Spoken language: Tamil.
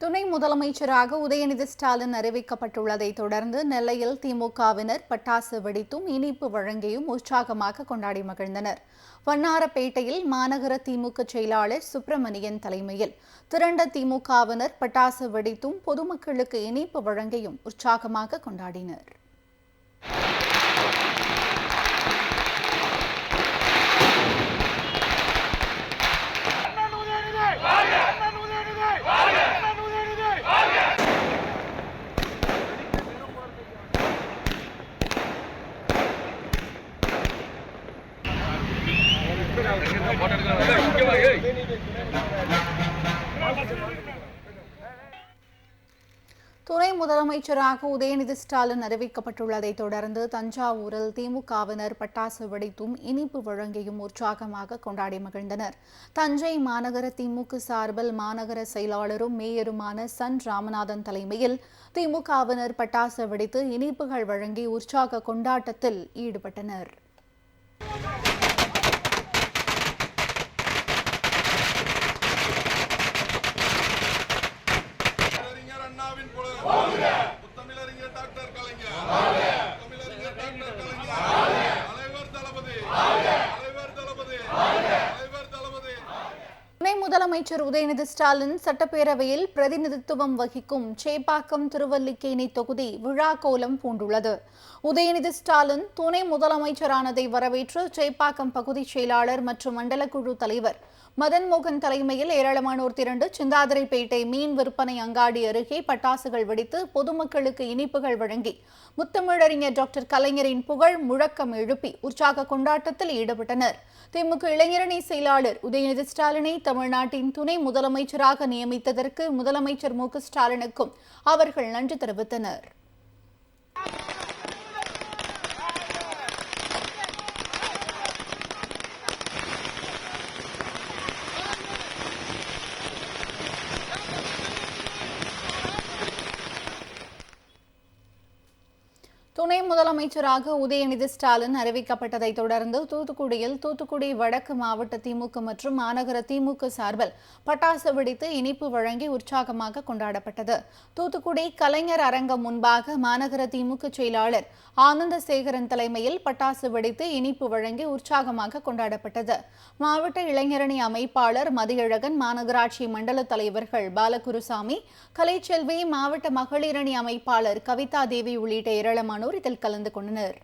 துணை முதலமைச்சராக உதயநிதி ஸ்டாலின் அறிவிக்கப்பட்டுள்ளதை தொடர்ந்து நெல்லையில் திமுகவினர் பட்டாசு வெடித்தும் இனிப்பு வழங்கியும் உற்சாகமாக கொண்டாடி மகிழ்ந்தனர். வண்ணாரப்பேட்டையில் மாநகர திமுக செயலாளர் சுப்பிரமணியன் தலைமையில் திரண்ட திமுகவினர் பட்டாசு வெடித்தும் பொதுமக்களுக்கு இனிப்பு வழங்கியும் உற்சாகமாக கொண்டாடினர் அண்ணன் உதயநிதி அண்ணன் உதயநிதி அண்ணன் உதயநிதி துணை முதலமைச்சராக உதயநிதி ஸ்டாலின் அறிவிக்கப்பட்டுள்ளதை தொடர்ந்து தஞ்சாவூரில் திமுகவினர் பட்டாசு வெடித்தும் இனிப்பு வழங்கியும் உற்சாகமாக கொண்டாடி மகிழ்ந்தனர். தஞ்சை மாநகர திமுக சார்பில் மாநகர செயலாளரும் மேயருமான சன் ராமநாதன் தலைமையில் திமுகவினர் பட்டாசு வெடித்து இனிப்புகள் வழங்கி உற்சாக கொண்டாட்டத்தில் ஈடுபட்டனர். டாக்டர் கலைஞர் தமிழறிஞர் டாக்டர் கலைஞர் தலைவர் தளபதி தலைவர் தளபதி தலைவர் தளபதி துணை முதலமைச்சர் உதயநிதி ஸ்டாலின் சட்டப்பேரவையில் பிரதிநிதித்துவம் வகிக்கும் சேப்பாக்கம் திருவல்லிக்கேணி தொகுதி விழா கோலம் பூண்டுள்ளது. உதயநிதி ஸ்டாலின் துணை முதலமைச்சரானதை வரவேற்று சேப்பாக்கம் பகுதி செயலாளர் மற்றும் மண்டல குழு தலைவர் மதன் மோகன் தலைமையில் ஏராளமானோர் திரண்டு சிந்தாதிரைப்பேட்டை மீன் விற்பனை அங்காடி அருகே பட்டாசுகள் வெடித்து பொதுமக்களுக்கு இனிப்புகள் வழங்கி முத்தமிழறிஞர் டாக்டர் கலைஞரின் புகழ் முழக்கம் எழுப்பி உற்சாக கொண்டாட்டத்தில் ஈடுபட்டனர். திமுக இளைஞரணி செயலாளர் உதயநிதி ஸ்டாலினை தமிழ்நாட்டின் துணை முதலமைச்சராக நியமித்ததற்கு முதலமைச்சர் மு ஸ்டாலினுக்கும் அவர்கள் நன்றி தெரிவித்தனர். துணை முதலமைச்சராக உதயநிதி ஸ்டாலின் அறிவிக்கப்பட்டதை தொடர்ந்து தூத்துக்குடியில் தூத்துக்குடி வடக்கு மாவட்ட திமுக மற்றும் மாநகர திமுக சார்பில் பட்டாசு வெடித்து இனிப்பு வழங்கி உற்சாகமாக கொண்டாடப்பட்டது. தூத்துக்குடி கலைஞர் அரங்கம் முன்பாக மாநகர திமுக செயலாளர் ஆனந்தசேகரன் தலைமையில் பட்டாசு வெடித்து இனிப்பு வழங்கி உற்சாகமாக கொண்டாடப்பட்டது. மாவட்ட இளைஞரணி அமைப்பாளர் மதியழகன் மாநகராட்சி மண்டல தலைவர்கள் பாலகுருசாமி கலைச்செல்வி மாவட்ட மகளிரணி அமைப்பாளர் கவிதா தேவி உள்ளிட்ட ஏராளமானோர் இதில் கலந்து கொண்டனர்.